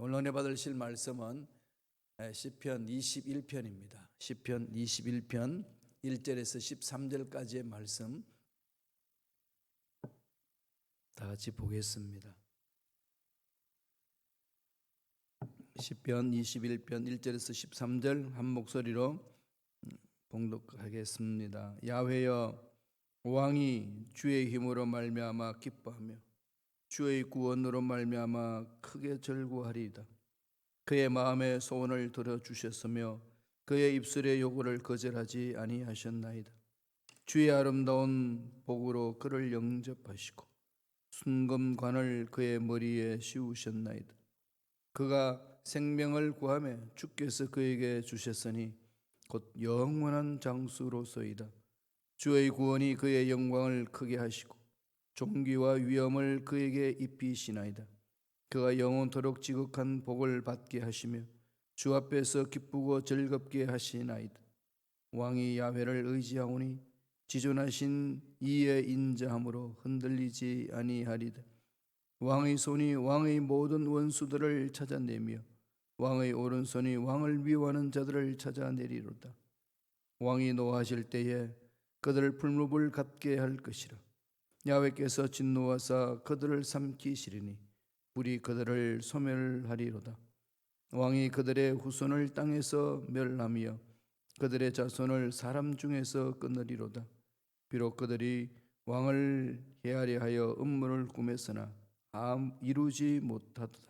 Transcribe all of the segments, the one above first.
오늘 은혜 받으실 말씀은 시편 21편입니다. 시편 21편 1절에서 13절까지의 말씀 다 같이 보겠습니다. 시편 21편 1절에서 13절 한 목소리로 봉독하겠습니다. 야훼여 왕이 주의 힘으로 말미암아 기뻐하며 주의 구원으로 말미암아 크게 절구하리이다. 그의 마음의 소원을 들어 주셨으며 그의 입술의 요구를 거절하지 아니하셨나이다. 주의 아름다운 복으로 그를 영접하시고 순금관을 그의 머리에 씌우셨나이다. 그가 생명을 구하며 주께서 그에게 주셨으니 곧 영원한 장수로서이다. 주의 구원이 그의 영광을 크게 하시고 종기와 위엄을 그에게 입히시나이다. 그가 영원토록 지극한 복을 받게 하시며 주 앞에서 기쁘고 즐겁게 하시나이다. 왕이 야훼를 의지하오니 지존하신 이의 인자함으로 흔들리지 아니하리다. 왕의 손이 왕의 모든 원수들을 찾아내며 왕의 오른손이 왕을 미워하는 자들을 찾아내리로다. 왕이 노하실 때에 그들을 풀무불 갖게 할 것이라. 야훼께서 진노하사 그들을 삼키시리니 불이 그들을 소멸하리로다. 왕이 그들의 후손을 땅에서 멸하며 그들의 자손을 사람 중에서 끊으리로다. 비록 그들이 왕을 헤아려 하여 음모를 꾸몄으나 아무 이루지 못하도다.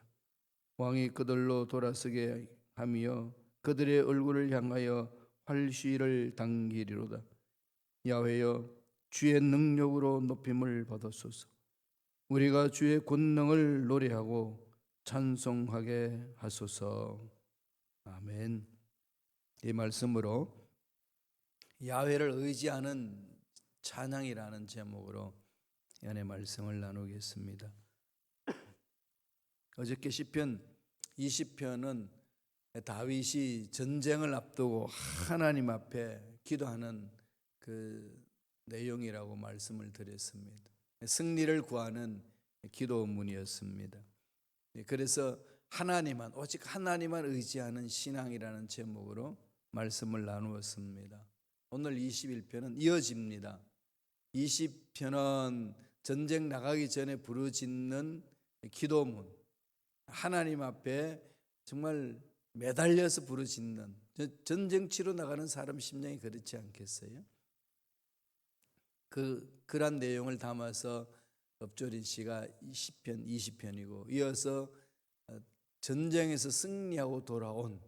왕이 그들로 돌아서게 하며 그들의 얼굴을 향하여 활시를 당기리로다. 야훼여 주의 능력으로 높임을 받았소서. 우리가 주의 권능을 노래하고 찬송하게 하소서. 아멘. 이 말씀으로 야훼를 의지하는 찬양이라는 제목으로 연의 말씀을 나누겠습니다. 어저께 시편 20편은 다윗이 전쟁을 앞두고 하나님 앞에 기도하는 그 내용이라고 말씀을 드렸습니다. 승리를 구하는 기도문이었습니다. 그래서 하나님만 오직 하나님만 의지하는 신앙이라는 제목으로 말씀을 나누었습니다. 오늘 21편은 이어집니다. 20편은 전쟁 나가기 전에 부르짖는 기도문. 하나님 앞에 정말 매달려서 부르짖는 전쟁 치러 나가는 사람 심령이 그렇지 않겠어요? 그 그런 내용을 담아서 업조린 씨가 10편, 20편이고 이어서 전쟁에서 승리하고 돌아온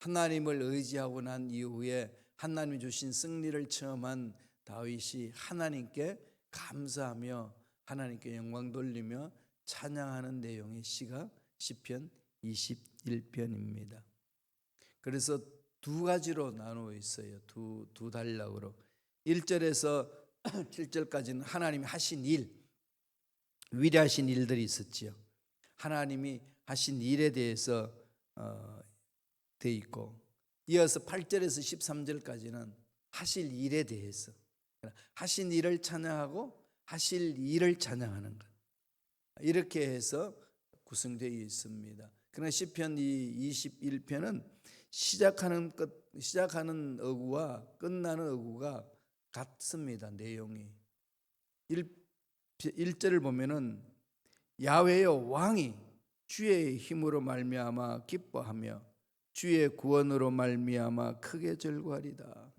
하나님을 의지하고 난 이후에 하나님이 주신 승리를 체험한 다윗이 하나님께 감사하며 하나님께 영광 돌리며 찬양하는 내용의 시가 시편 21편입니다. 그래서 두 가지로 나누어 있어요. 두, 두 단락으로. 1절에서 7절까지는 하나님이 하신 일, 위대하신 일들이 있었지요. 하나님이 하신 일에 대해서 어, 돼 있고 이어서 8절에서 13절까지는 하실 일에 대해서 하신 일을 찬양하고 하실 일을 찬양하는 것 이렇게 해서 구성되어 있습니다. 그러나 시편 이 21편은 시작하는 것 시작하는 어구와 끝나는 어구가 같습니다. 내용이 1, 1절을 보면은 야훼여 왕이 주의 힘으로 말미암아 기뻐하며 주의 구원으로 말미암아 크게 즐거하리다.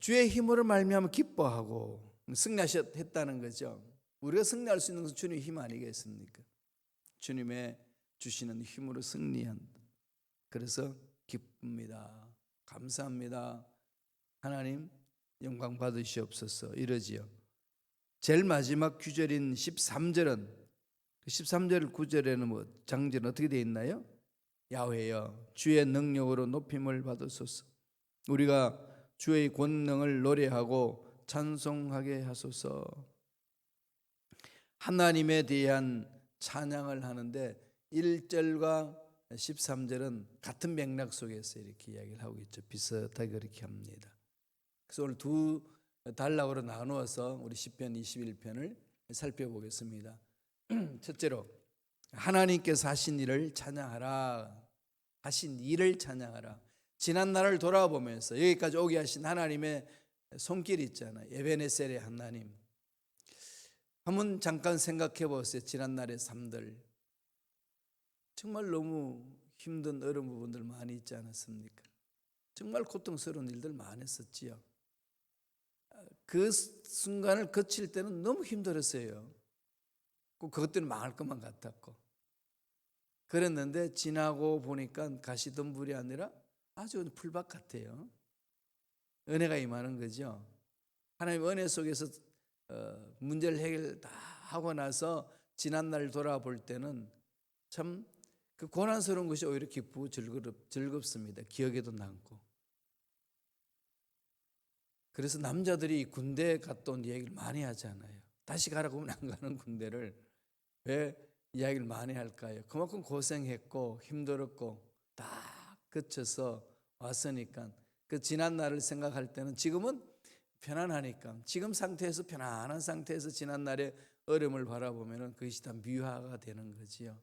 주의 힘으로 말미암아 기뻐하고 승리하셨다는 거죠. 우리가 승리할 수 있는 것은 주님의 힘 아니겠습니까? 주님의 주시는 힘으로 승리한다. 그래서 기쁩니다. 감사합니다. 하나님 영광 받으시옵소서 이러지요. 제일 마지막 규절인 13절은 13절 9절에는 뭐 장절은 어떻게 되어 있나요? 야훼여 주의 능력으로 높임을 받으소서. 우리가 주의 권능을 노래하고 찬송하게 하소서. 하나님에 대한 찬양을 하는데 1절과 13절은 같은 맥락 속에서 이렇게 이야기를 하고 있죠. 비슷하게 그렇게 합니다. 그래서 오늘 두 단락으로 나누어서 우리 시편 21편을 살펴보겠습니다. 첫째로 하나님께서 하신 일을 찬양하라. 하신 일을 찬양하라. 지난 날을 돌아보면서 여기까지 오게 하신 하나님의 손길 있잖아요. 에베네셀의 하나님. 한번 잠깐 생각해 보세요. 지난 날의 삶들. 정말 너무 힘든 어려운 부분들 많이 있지 않았습니까? 정말 고통스러운 일들 많았었지요. 그 순간을 거칠 때는 너무 힘들었어요. 꼭 그것 때문에 망할 것만 같았고. 그랬는데 지나고 보니까 가시덤불이 아니라 아주 풀밭 같아요. 은혜가 임하는 거죠. 하나님 은혜 속에서 어, 문제를 해결 다 하고 나서 지난 날 돌아볼 때는 참 그 고난스러운 것이 오히려 기쁘고 즐겁, 즐겁습니다. 기억에도 남고. 그래서 남자들이 군대 갔다 온 얘기를 많이 하잖아요. 다시 가라고 하면 안 가는 군대를 왜 이야기를 많이 할까요? 그만큼 고생했고 힘들었고 다 거쳐서 왔으니까 그 지난 날을 생각할 때는 지금은 편안하니까 지금 상태에서 편안한 상태에서 지난 날의 어려움을 바라보면은 그것이 다 미화가 되는 거지요.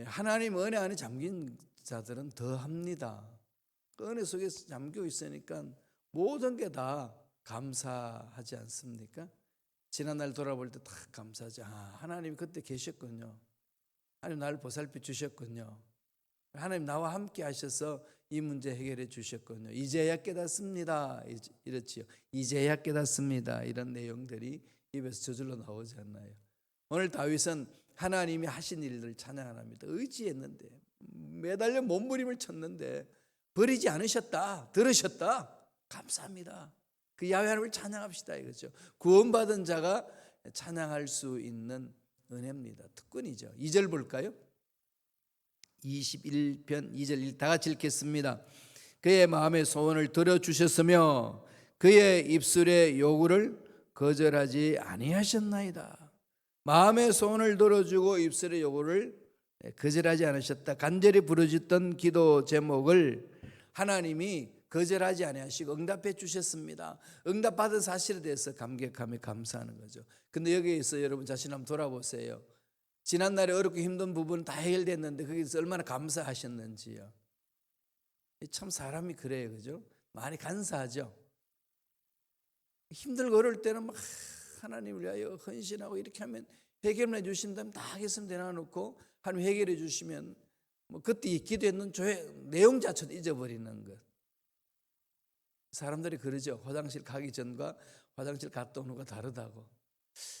예, 하나님 은혜 안에 잠긴 자들은 더 합니다. 그 은혜 속에 잠겨 있으니까 모든 게 다 감사하지 않습니까? 지난날 돌아볼 때 다 감사하지. 아, 하나님 그때 계셨군요. 하나님 나를 보살펴 주셨군요. 하나님 나와 함께 하셔서 이 문제 해결해 주셨군요. 이제야 깨닫습니다. 이렇지요. 이제야 깨닫습니다. 이런 내용들이 입에서 저절로 나오지 않나요? 오늘 다윗은 하나님이 하신 일들 찬양 합니다. 의지했는데 매달려 몸부림을 쳤는데 버리지 않으셨다. 들으셨다. 감사합니다. 그 야훼 하나님을 찬양합시다 이거죠. 구원받은 자가 찬양할 수 있는 은혜입니다. 특권이죠. 2절 볼까요? 21편 2절 다 같이 읽겠습니다. 그의 마음의 소원을 들어 주셨으며 그의 입술의 요구를 거절하지 아니하셨나이다. 마음의 소원을 들어주고 입술의 요구를 거절하지 않으셨다. 간절히 부르짖던 기도 제목을 하나님이 거절하지 아니하시고 응답해 주셨습니다. 응답받은 사실에 대해서 감격하며 감사하는 거죠. 근데 여기에서 여러분 자신 한번 돌아보세요. 지난날에 어렵고 힘든 부분 다 해결됐는데 거기서 얼마나 감사하셨는지요. 참 사람이 그래요. 그죠? 많이 간사하죠. 힘들고 어려울 때는 막 하나님을 위하여 헌신하고 이렇게 하면 해결해 주신다면 다 하겠으면 되나 놓고 하나님 해결해 주시면 뭐 그때 기도했는 조회 내용 자체도 잊어버리는 것. 사람들이 그러죠. 화장실 가기 전과 화장실 갔다 온 후가 다르다고.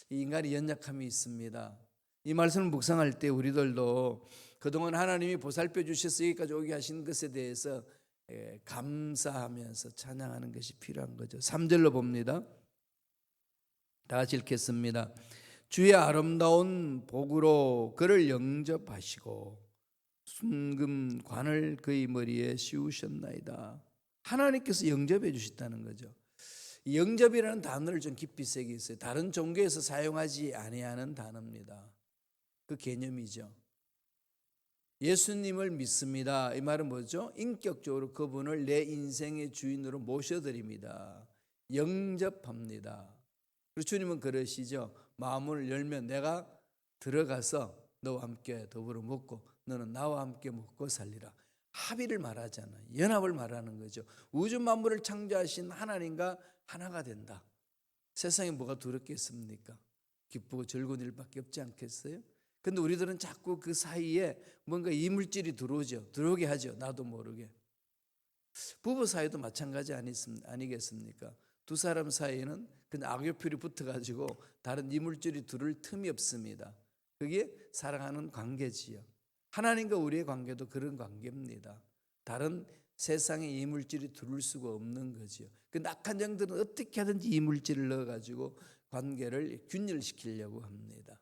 이 인간이 연약함이 있습니다. 이 말씀을 묵상할 때 우리들도 그동안 하나님이 보살펴 주셔서 여기까지 오게 하신 것에 대해서 예, 감사하면서 찬양하는 것이 필요한 거죠. 3절로 봅니다. 다 같이 읽겠습니다. 주의 아름다운 복으로 그를 영접하시고 순금관을 그의 머리에 씌우셨나이다. 하나님께서 영접해 주셨다는 거죠. 영접이라는 단어를 좀 깊이 있어요. 다른 종교에서 사용하지 아니하는 단어입니다. 그 개념이죠. 예수님을 믿습니다. 이 말은 뭐죠? 인격적으로 그분을 내 인생의 주인으로 모셔드립니다. 영접합니다. 그리고 주님은 그러시죠. 마음을 열면 내가 들어가서 너와 함께 더불어 먹고 너는 나와 함께 먹고 살리라. 합의를 말하잖아요. 연합을 말하는 거죠. 우주 만물을 창조하신 하나님과 하나가 된다. 세상에 뭐가 두렵겠습니까? 기쁘고 즐거운 일밖에 없지 않겠어요? 근데 우리들은 자꾸 그 사이에 뭔가 이물질이 들어오죠. 들어오게 하죠. 나도 모르게. 부부 사이도 마찬가지 아니겠습니까? 두 사람 사이에는 그냥 악교풀이 붙어가지고 다른 이물질이 들을 틈이 없습니다. 그게 사랑하는 관계지요. 하나님과 우리의 관계도 그런 관계입니다. 다른 세상의 이물질이 들을 수가 없는 거지요. 그 낙한 영들은 어떻게 하든지 이물질을 넣어가지고 관계를 균열시키려고 합니다.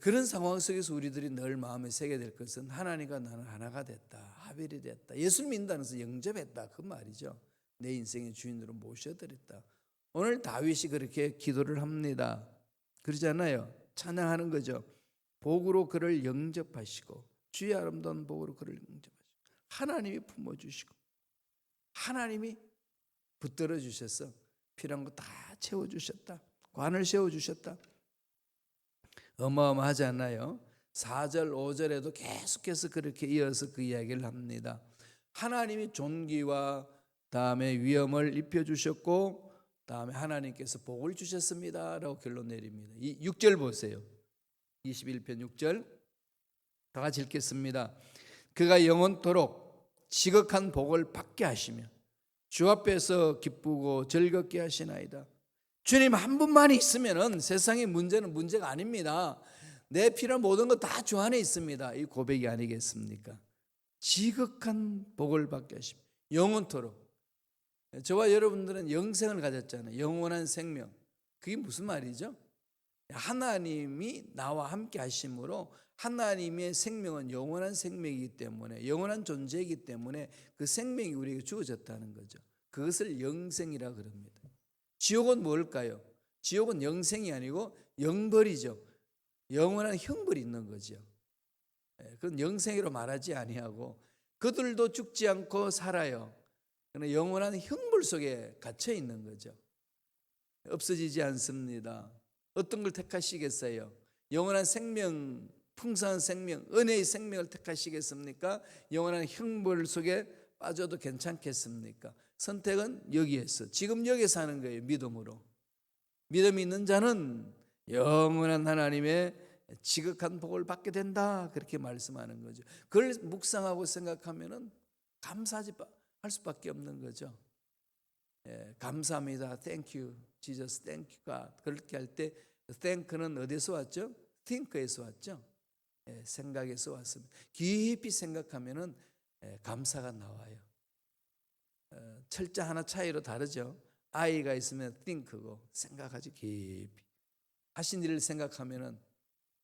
그런 상황 속에서 우리들이 늘 마음에 새게 될 것은 하나님과 나는 하나가 됐다. 합일이 됐다. 예수 믿는다는 것은 영접했다. 그 말이죠. 내 인생의 주인으로 모셔드렸다. 오늘 다윗이 그렇게 기도를 합니다. 그러잖아요. 찬양하는 거죠. 복으로 그를 영접하시고 주의 아름다운 복으로 그를 영접하시고 하나님이 품어주시고 하나님이 붙들어 주셔서 필요한 거 다 채워 주셨다. 관을 세워 주셨다. 어마어마하지 않나요? 4절, 5절에도 계속해서 그렇게 이어서 그 이야기를 합니다. 하나님이 존귀와 다음에 위엄을 입혀 주셨고 다음에 하나님께서 복을 주셨습니다라고 결론 내립니다. 이 6절 보세요. 21편 6절 다 같이 읽겠습니다. 그가 영원토록 지극한 복을 받게 하시며 주 앞에서 기쁘고 즐겁게 하시나이다. 주님 한 분만이 있으면은 세상의 문제는 문제가 아닙니다. 내 필요한 모든 것 다 주 안에 있습니다. 이 고백이 아니겠습니까? 지극한 복을 받게 하시며 영원토록 저와 여러분들은 영생을 가졌잖아요. 영원한 생명. 그게 무슨 말이죠? 하나님이 나와 함께 하심으로 하나님의 생명은 영원한 생명이기 때문에 영원한 존재이기 때문에 그 생명이 우리에게 주어졌다는 거죠. 그것을 영생이라 그럽니다. 지옥은 뭘까요? 지옥은 영생이 아니고 영벌이죠. 영원한 형벌이 있는 거죠. 예, 그건 영생이로 말하지 아니하고 그들도 죽지 않고 살아요. 영원한 형벌 속에 갇혀 있는 거죠. 없어지지 않습니다. 어떤 걸 택하시겠어요? 영원한 생명, 풍성한 생명, 은혜의 생명을 택하시겠습니까? 영원한 형벌 속에 빠져도 괜찮겠습니까? 선택은 여기에서 지금 여기서 하는 거예요. 믿음으로. 믿음이 있는 자는 영원한 하나님의 지극한 복을 받게 된다. 그렇게 말씀하는 거죠. 그걸 묵상하고 생각하면은 감사하지 할 수밖에 없는 거죠. 예, 감사합니다. Thank you, Jesus. Thank you, God. 그렇게 할 때 thank는 어디서 왔죠? think에서 왔죠. 예, 생각에서 왔습니다. 깊이 생각하면은 예, 감사가 나와요. 어, 철자 하나 차이로 다르죠. 아이가 있으면 think고 생각하지 깊이. 하신 일을 생각하면은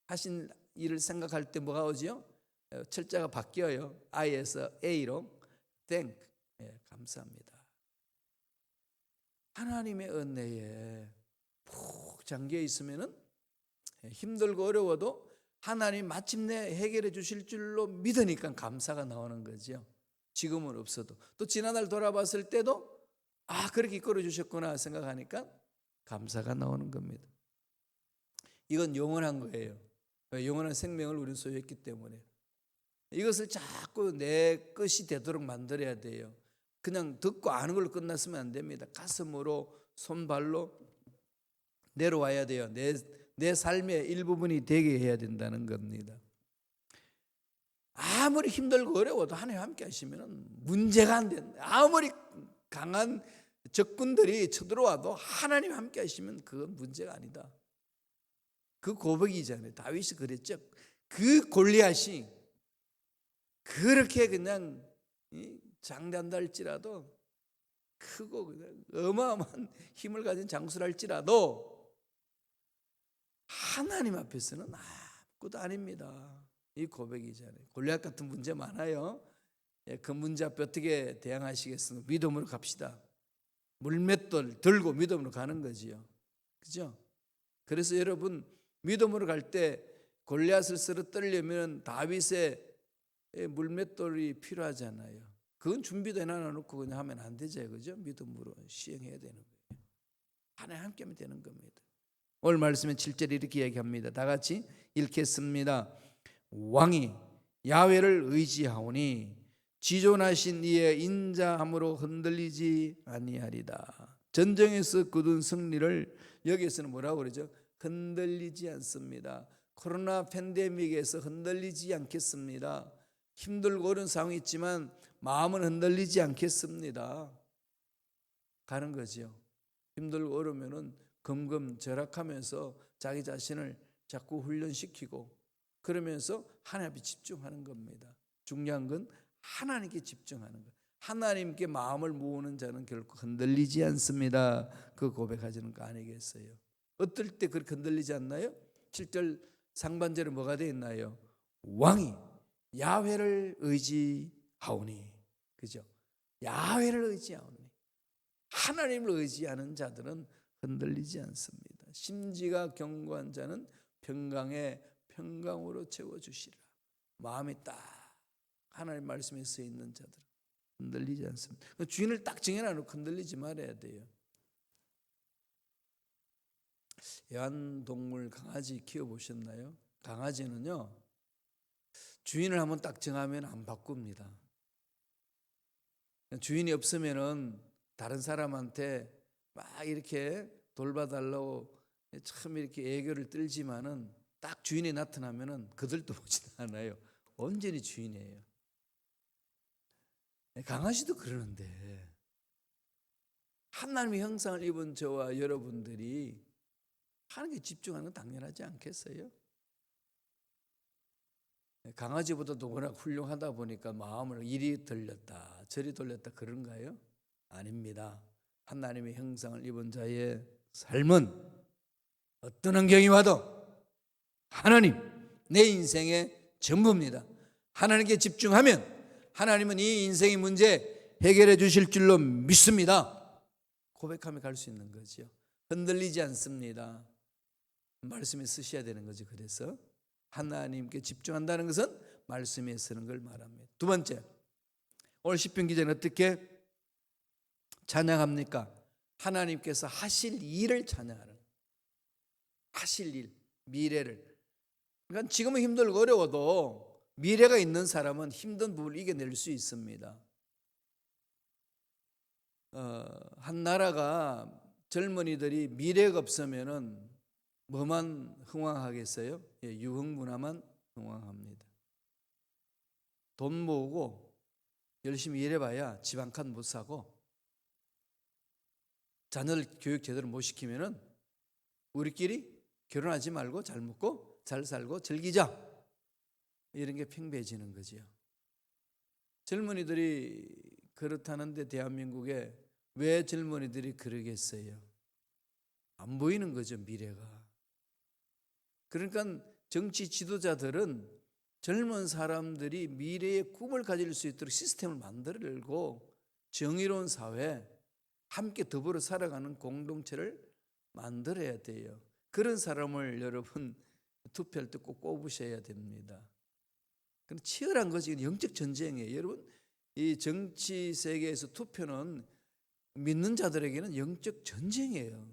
하신 일을 생각할 때 뭐가 오지요? 어, 철자가 바뀌어요. I에서 A로 thank. 예, 감사합니다. 하나님의 은혜에 푹 잠겨 있으면은 예, 힘들고 어려워도 하나님 마침내 해결해 주실 줄로 믿으니까 감사가 나오는 거죠. 지금은 없어도 또 지난날 돌아봤을 때도 아 그렇게 이끌어 주셨구나 생각하니까 감사가 나오는 겁니다. 이건 영원한 거예요. 영원한 생명을 우리 소유했기 때문에 이것을 자꾸 내 것이 되도록 만들어야 돼요. 그냥 듣고 아는 걸로 끝났으면 안 됩니다. 가슴으로 손발로 내려와야 돼요. 내, 내 삶의 일부분이 되게 해야 된다는 겁니다. 아무리 힘들고 어려워도 하나님 함께 하시면 문제가 안 된다. 아무리 강한 적군들이 쳐들어와도 하나님 함께 하시면 그건 문제가 아니다. 그 고백이잖아요. 다윗이 그랬죠. 그 골리앗이 그렇게 그냥 장대한다 할지라도 크고 어마어마한 힘을 가진 장수랄지라도 하나님 앞에서는 아무것도 아닙니다. 이 고백이잖아요. 골리앗 같은 문제 많아요. 예, 그 문제 앞에 어떻게 대항하시겠습니까? 믿음으로 갑시다. 물맷돌 들고 믿음으로 가는 거지요. 그죠? 그래서 여러분 믿음으로 갈 때 골리앗을 쓰러뜨리려면 다윗의 물맷돌이 필요하잖아요. 그건 준비도 해놔 놓고 그냥 하면 안 되죠. 그죠? 믿음으로 시행해야 되는 거예요. 하나님 함께 하면 되는 겁니다. 오늘 말씀에 7절 이렇게 얘기합니다. 다 같이 읽겠습니다. 왕이 야훼를 의지하오니 지존하신 이의 인자함으로 흔들리지 아니하리다. 전쟁에서 거둔 승리를 여기서는 뭐라고 그러죠? 흔들리지 않습니다. 코로나 팬데믹에서 흔들리지 않겠습니다. 힘들고 어려운 상황이 있지만 마음은 흔들리지 않겠습니다. 가는 거죠. 힘들고 어려우면은 금금 절약하면서 자기 자신을 자꾸 훈련시키고 그러면서 하나님께 집중하는 겁니다. 중요한 건 하나님께 집중하는 것. 하나님께 마음을 모으는 자는 결코 흔들리지 않습니다. 그 고백하시는 거 아니겠어요? 어떨 때 그렇게 흔들리지 않나요? 7절 상반절에 뭐가 되어 있나요? 왕이 야훼를 의지 하오니 그죠? 야훼를 의지하오니 하나님을 의지하는 자들은 흔들리지 않습니다. 심지가 견고한 자는 평강에 평강으로 채워 주시라. 마음이 딱 하나님 말씀에 서 있는 자들 흔들리지 않습니다. 주인을 딱 정해놔 놓고 흔들리지 말아야 돼요. 애완동물 강아지 키워보셨나요? 강아지는요 주인을 한번 딱 정하면 안 바꿉니다. 주인이 없으면은 다른 사람한테 막 이렇게 돌봐달라고 참 이렇게 애교를 떨지만은 딱 주인이 나타나면은 그들도 보지도 않아요. 온전히 주인이에요. 강아지도 그러는데 하나님의 형상을 입은 저와 여러분들이 하나님께 집중하는 건 당연하지 않겠어요? 강아지보다도 워낙 훌륭하다 보니까 마음을 이리 돌렸다 저리 돌렸다 그런가요? 아닙니다. 하나님의 형상을 입은 자의 삶은 어떤 환경이 와도 하나님 내 인생의 전부입니다. 하나님께 집중하면 하나님은 이 인생의 문제 해결해 주실 줄로 믿습니다. 고백하며 갈 수 있는 거죠. 흔들리지 않습니다. 말씀에 쓰셔야 되는 거죠. 그래서 하나님께 집중한다는 것은 말씀에 쓰는 걸 말합니다. 두 번째, 오늘 시편 기자는 어떻게 찬양합니까? 하나님께서 하실 일을 찬양하는 하실 일, 미래를. 그러니까 지금은 힘들고 어려워도 미래가 있는 사람은 힘든 부분을 이겨낼 수 있습니다. 어, 한 나라가 젊은이들이 미래가 없으면은 뭐만 흥왕하겠어요? 예, 유흥 문화만 흥왕합니다. 돈 모으고 열심히 일해봐야 집 한 칸 못 사고 자녀를 교육 제대로 못 시키면은 우리끼리 결혼하지 말고 잘 먹고 잘 살고 즐기자 이런 게 팽배해지는 거지요. 젊은이들이 그렇다는데 대한민국에 왜 젊은이들이 그러겠어요? 안 보이는 거죠 미래가. 그러니까 정치 지도자들은 젊은 사람들이 미래의 꿈을 가질 수 있도록 시스템을 만들고 정의로운 사회, 함께 더불어 살아가는 공동체를 만들어야 돼요. 그런 사람을 여러분 투표할 때꼭 꼽으셔야 됩니다. 그럼 치열한 것이 영적 전쟁이에요. 여러분, 이 정치 세계에서 투표는 믿는 자들에게는 영적 전쟁이에요.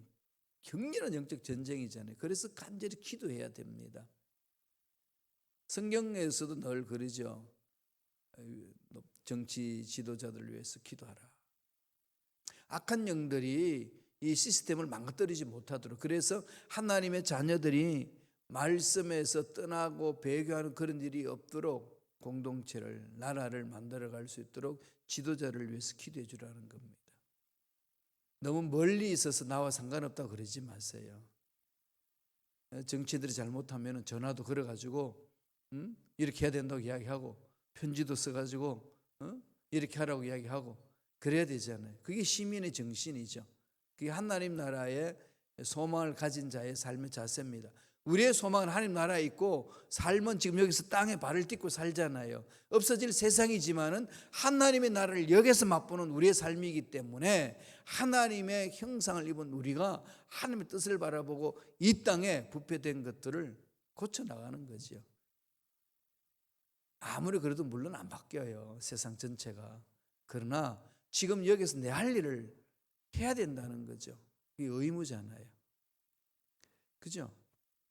격렬한 영적 전쟁이잖아요. 그래서 간절히 기도해야 됩니다. 성경에서도 늘 그러죠. 정치 지도자들을 위해서 기도하라. 악한 영들이 이 시스템을 망가뜨리지 못하도록 그래서 하나님의 자녀들이 말씀에서 떠나고 배교하는 그런 일이 없도록 공동체를 나라를 만들어 갈 수 있도록 지도자를 위해서 기도해 주라는 겁니다. 너무 멀리 있어서 나와 상관없다고 그러지 마세요. 정치들이 잘못하면 전화도 걸어가지고 음? 이렇게 해야 된다고 이야기하고 편지도 써가지고 어? 이렇게 하라고 이야기하고 그래야 되잖아요. 그게 시민의 정신이죠. 그게 하나님 나라의 소망을 가진 자의 삶의 자세입니다. 우리의 소망은 하나님 나라에 있고 삶은 지금 여기서 땅에 발을 딛고 살잖아요. 없어질 세상이지만은 하나님의 나라를 여기서 맛보는 우리의 삶이기 때문에 하나님의 형상을 입은 우리가 하나님의 뜻을 바라보고 이 땅에 부패된 것들을 고쳐 나가는 거죠. 아무리 그래도 물론 안 바뀌어요. 세상 전체가. 그러나 지금 여기서 내 할 일을 해야 된다는 거죠. 그게 의무잖아요. 그죠?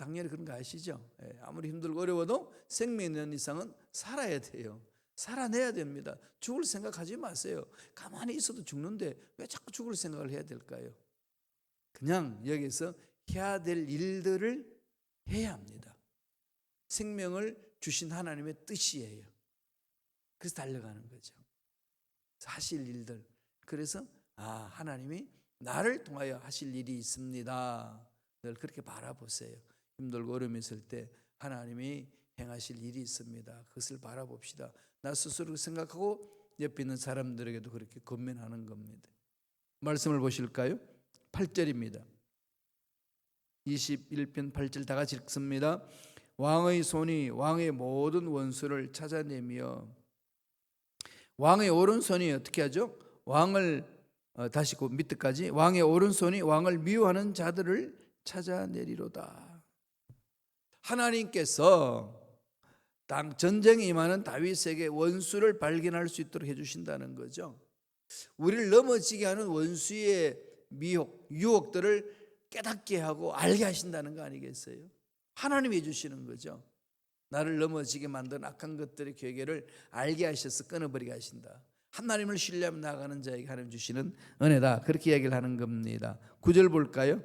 당연히 그런 거 아시죠? 예, 아무리 힘들고 어려워도 생명 있는 이상은 살아야 돼요. 살아내야 됩니다. 죽을 생각하지 마세요. 가만히 있어도 죽는데 왜 자꾸 죽을 생각을 해야 될까요? 그냥 여기서 해야 될 일들을 해야 합니다. 생명을 주신 하나님의 뜻이에요. 그래서 달려가는 거죠. 하실 일들. 그래서 아 하나님이 나를 통하여 하실 일이 있습니다. 늘 그렇게 바라보세요. 힘들고 어려움이 있을 때 하나님이 행하실 일이 있습니다. 그것을 바라봅시다. 나 스스로 생각하고 옆에 있는 사람들에게도 그렇게 건면하는 겁니다. 말씀을 보실까요? 8절입니다. 21편 8절 다 같이 읽습니다. 왕의 손이 왕의 모든 원수를 찾아내며 왕의 오른손이 어떻게 하죠? 왕을 어, 다시 그 밑에까지 왕의 오른손이 왕을 미워하는 자들을 찾아내리로다. 하나님께서 땅 전쟁에 임하는 다윗에게 원수를 발견할 수 있도록 해주신다는 거죠. 우리를 넘어지게 하는 원수의 미혹, 유혹들을 깨닫게 하고 알게 하신다는 거 아니겠어요? 하나님이 해주시는 거죠. 나를 넘어지게 만든 악한 것들의 괴계를 알게 하셔서 끊어버리게 하신다. 하나님을 신뢰하며 나가는 자에게 하나님 주시는 은혜다. 그렇게 이야기를 하는 겁니다. 구절 볼까요?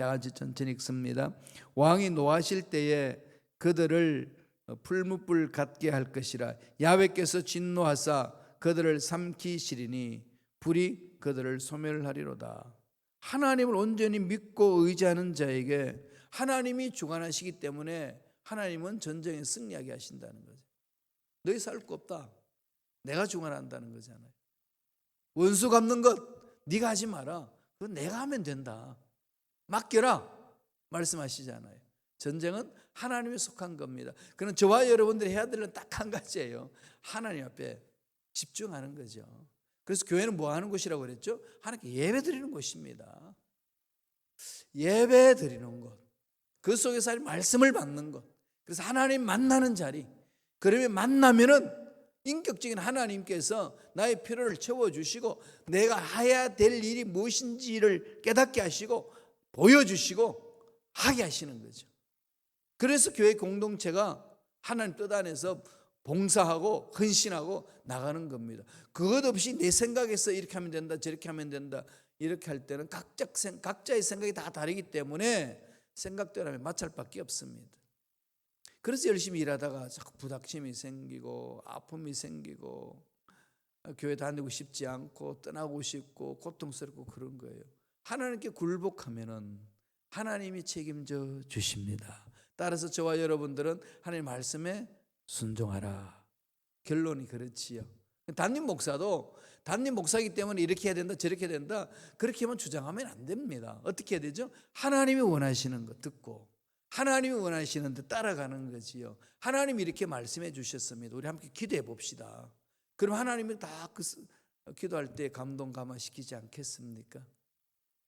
다 같이 천천히 읽습니다. 왕이 노하실 때에 그들을 풀무불 같게 할 것이라 야외께서 진노하사 그들을 삼키시리니 불이 그들을 소멸하리로다. 하나님을 온전히 믿고 의지하는 자에게 하나님이 주관하시기 때문에 하나님은 전쟁에 승리하게 하신다는 거죠. 너희 살 거 없다. 내가 주관한다는 거잖아요. 원수 갚는 것 네가 하지 마라. 그건 내가 하면 된다. 맡겨라. 말씀하시잖아요. 전쟁은 하나님에 속한 겁니다. 그는 저와 여러분들이 해야 될 건 딱 한 가지예요. 하나님 앞에 집중하는 거죠. 그래서 교회는 뭐 하는 곳이라고 그랬죠? 하나님께 예배 드리는 곳입니다. 예배 드리는 곳. 그 속에서 말씀을 받는 것. 그래서 하나님 만나는 자리. 그러면 만나면은 인격적인 하나님께서 나의 필요를 채워주시고 내가 해야 될 일이 무엇인지를 깨닫게 하시고 보여주시고 하게 하시는 거죠. 그래서 교회 공동체가 하나님 뜻 안에서 봉사하고 헌신하고 나가는 겁니다. 그것 없이 내 생각에서 이렇게 하면 된다, 저렇게 하면 된다, 이렇게 할 때는 각자, 각자의 생각이 다 다르기 때문에 생각대로 하면 마찰 밖에 없습니다. 그래서 열심히 일하다가 자꾸 부닥침이 생기고 아픔이 생기고 교회 다니고 싶지 않고 떠나고 싶고 고통스럽고 그런 거예요. 하나님께 굴복하면은 하나님이 책임져 주십니다. 따라서 저와 여러분들은 하나님 말씀에 순종하라. 결론이 그렇지요. 담임 목사도 담임 목사이기 때문에 이렇게 해야 된다, 저렇게 해야 된다. 그렇게만 주장하면 안 됩니다. 어떻게 해야 되죠? 하나님이 원하시는 거 듣고 하나님이 원하시는 데 따라가는 거지요. 하나님이 이렇게 말씀해 주셨습니다. 우리 함께 기도해 봅시다. 그럼 하나님이 다 그 기도할 때 감동 감화시키지 않겠습니까?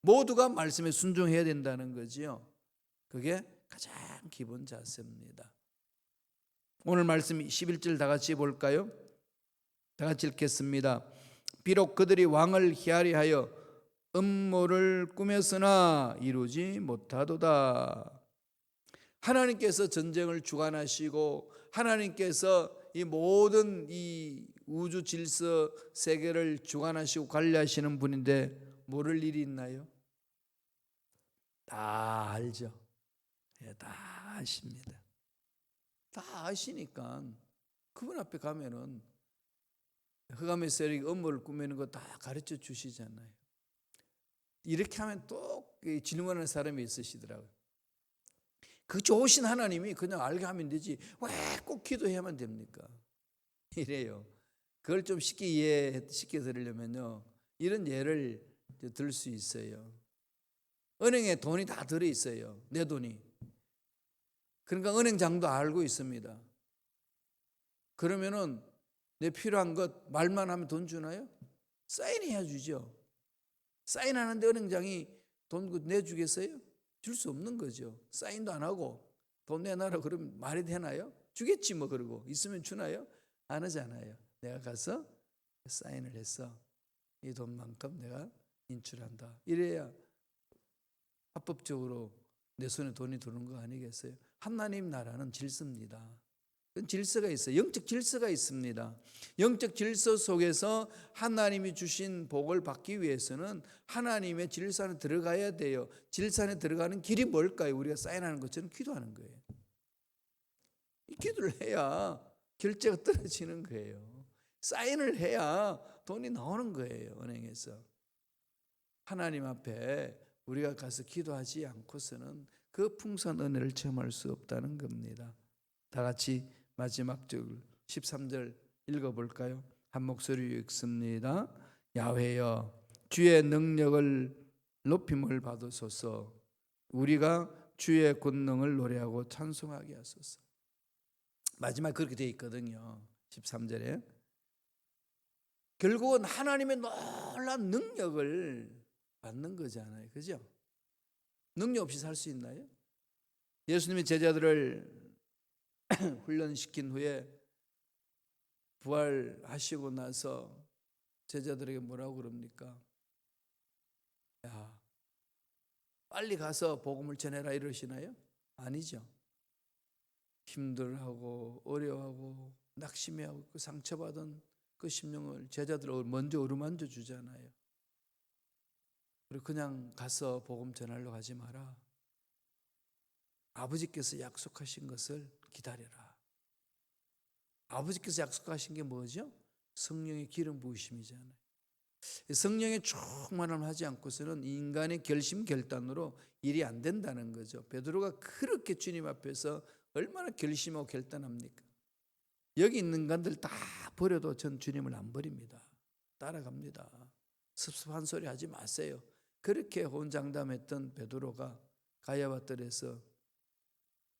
모두가 말씀에 순종해야 된다는 거지요. 그게 가장 기본 자세입니다. 오늘 말씀 11절 다 같이 볼까요? 다 같이 읽겠습니다. 비록 그들이 왕을 희하리 하여 음모를 꾸몄으나 이루지 못하도다. 하나님께서 전쟁을 주관하시고 하나님께서 이 모든 이 우주 질서 세계를 주관하시고 관리하시는 분인데 모를 일이 있나요? 다 알죠. 예, 다 아십니다. 다 아시니까 그분 앞에 가면은 흑암의 세력이 업무를 꾸미는 거 다 가르쳐 주시잖아요. 이렇게 하면 또 질문하는 사람이 있으시더라고요. 그 좋으신 하나님이 그냥 알게 하면 되지 왜 꼭 기도해야만 됩니까? 이래요. 그걸 좀 쉽게 이해시켜 드리려면요. 이런 예를 들 수 있어요. 은행에 돈이 다 들어 있어요. 내 돈이. 그러니까 은행장도 알고 있습니다. 그러면은 내 필요한 것 말만 하면 돈 주나요? 사인해야 주죠. 사인하는데 은행장이 돈 내주겠어요? 줄 수 없는 거죠. 사인도 안 하고 돈 내놔라 그러면 말이 되나요? 주겠지 뭐 그러고 있으면 주나요? 안 하잖아요. 내가 가서 사인을 해서 이 돈만큼 내가 인출한다. 이래야 합법적으로 내 손에 돈이 드는 거 아니겠어요? 하나님 나라는 질서입니다. 질서가 있어요. 영적 질서가 있습니다. 영적 질서 속에서 하나님이 주신 복을 받기 위해서는 하나님의 질서 안에 들어가야 돼요. 질서 안에 들어가는 길이 뭘까요? 우리가 사인하는 것처럼 기도하는 거예요. 이 기도를 해야 결제가 떨어지는 거예요. 사인을 해야 돈이 나오는 거예요. 은행에서. 하나님 앞에 우리가 가서 기도하지 않고서는 그 풍성한 은혜를 체험할 수 없다는 겁니다. 다 같이 마지막 줄 13절 읽어볼까요? 한 목소리 읽습니다. 야훼여 주의 능력을 높임을 받으소서 우리가 주의 권능을 노래하고 찬송하게 하소서 마지막 그렇게 되어 있거든요 13절에 결국은 하나님의 놀라운 능력을 받는 거잖아요 그죠? 능력 없이 살 수 있나요? 예수님이 제자들을 훈련시킨 후에 부활하시고 나서 제자들에게 뭐라고 그럽니까? 야, 빨리 가서 복음을 전해라 이러시나요? 아니죠. 힘들하고 어려워하고 낙심해하고 그 상처받은 그 심령을 제자들 먼저 어루만져 주잖아요. 그리고 그냥 가서 복음 전하러 가지 마라. 아버지께서 약속하신 것을 기다려라. 아버지께서 약속하신 게 뭐죠? 성령의 기름 부으심이잖아요. 성령의 충만함 하지 않고서는 인간의 결심 결단으로 일이 안 된다는 거죠. 베드로가 그렇게 주님 앞에서 얼마나 결심하고 결단합니까? 여기 있는 간들 다 버려도 전 주님을 안 버립니다. 따라갑니다. 섭섭한 소리 하지 마세요. 그렇게 혼장담했던 베드로가 가야바뜰에서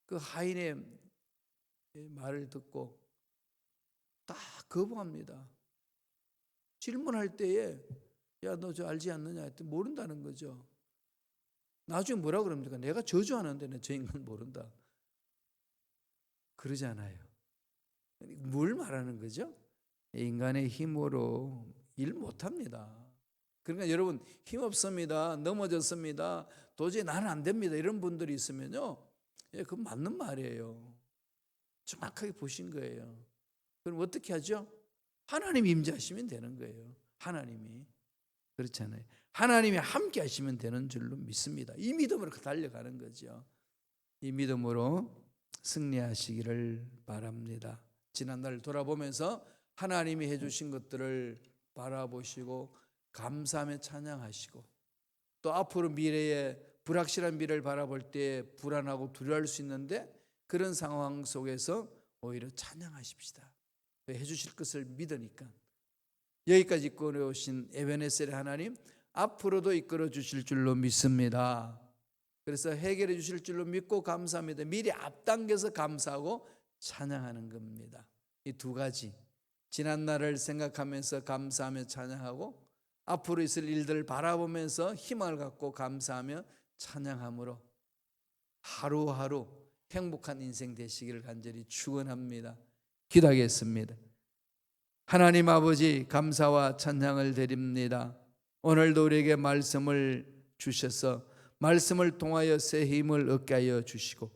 그 하인의 말을 듣고 딱 거부합니다. 질문할 때에 야 너 저 알지 않느냐 했더니 모른다는 거죠. 나중에 뭐라 그럽니까? 내가 저주하는데 내저 인간 모른다. 그러잖아요. 뭘 말하는 거죠? 인간의 힘으로 일 못합니다. 그러니까 여러분 힘 없습니다. 넘어졌습니다. 도저히 나는 안 됩니다. 이런 분들이 있으면요, 예, 그 맞는 말이에요. 정확하게 보신 거예요. 그럼 어떻게 하죠? 하나님이 임재하시면 되는 거예요. 하나님이 그렇잖아요. 하나님이 함께 하시면 되는 줄로 믿습니다. 이 믿음으로 달려가는 거죠. 이 믿음으로 승리하시기를 바랍니다. 지난날 돌아보면서 하나님이 해주신 것들을 바라보시고 감사하며 찬양하시고 또 앞으로 미래에 불확실한 미래를 바라볼 때 불안하고 두려워할 수 있는데 그런 상황 속에서 오히려 찬양하십시다. 해주실 것을 믿으니까 여기까지 이끌어 오신 에베네셀의 하나님 앞으로도 이끌어 주실 줄로 믿습니다. 그래서 해결해 주실 줄로 믿고 감사합니다. 미리 앞당겨서 감사하고 찬양하는 겁니다. 이 두 가지 지난 날을 생각하면서 감사하며 찬양하고 앞으로 있을 일들을 바라보면서 희망을 갖고 감사하며 찬양함으로 하루하루 행복한 인생 되시기를 간절히 축원합니다. 기도하겠습니다. 하나님 아버지 감사와 찬양을 드립니다. 오늘도 우리에게 말씀을 주셔서 말씀을 통하여 새 힘을 얻게 하여 주시고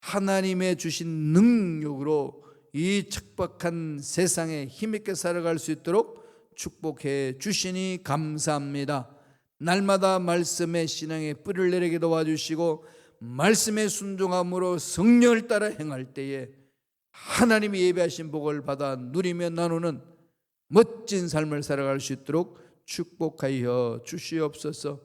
하나님의 주신 능력으로 이 척박한 세상에 힘있게 살아갈 수 있도록 축복해 주시니 감사합니다. 날마다 말씀의 신앙에 뿌리를 내리게 도와주시고 말씀의 순종함으로 성령을 따라 행할 때에 하나님이 예배하신 복을 받아 누리며 나누는 멋진 삶을 살아갈 수 있도록 축복하여 주시옵소서.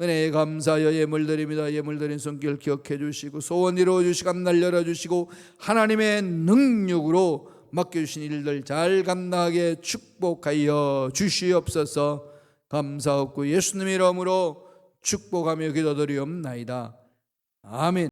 은혜에 감사하여 예물 드립니다. 예물 드린 손길 기억해 주시고 소원 이루어 주시고 앞날 열어 주시고 하나님의 능력으로 맡겨 주신 일들 잘 감당하게 축복하여 주시옵소서. 감사하고 예수님 이름으로 축복하며 기도드리옵나이다. 아멘.